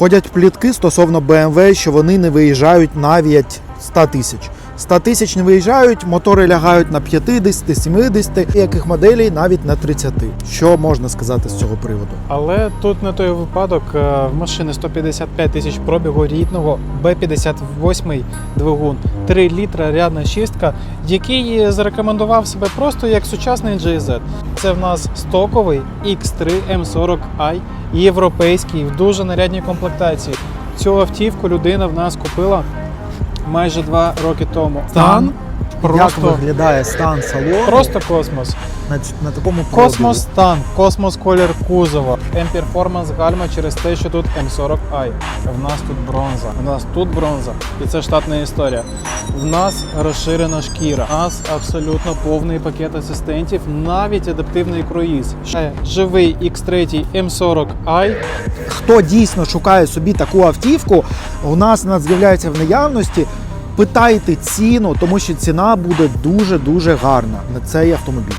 Ходять плітки стосовно BMW, що вони не виїжджають навіть 100 тисяч. 100 тисяч не виїжджають, мотори лягають на 50, 70, яких моделей навіть на 30. Що можна сказати з цього приводу? Але тут не той випадок. Е, В машини 155 тисяч пробігу рідного Б58 двигун, 3 літра рядна шістка, який зарекомендував себе просто як сучасний GZ. Це в нас стоковий X3 M40i, європейський, в дуже нарядній комплектації. Цю автівку людина в нас купила майже два роки тому. Стан Як просто, виглядає стан салону просто космос. на, на такому Космос стан, космос колір кузова, M-Performance гальма через те, що тут M40i. В нас тут бронза. В нас тут бронза, і це штатна історія. В нас розширена шкіра. У нас абсолютно повний пакет асистентів, навіть адаптивний круїз. Ще живий X3 M40i. Хто дійсно шукає собі таку автівку, у нас вона з'являється в наявності. Питайте ціну, тому що ціна буде дуже дуже гарна на цей автомобіль.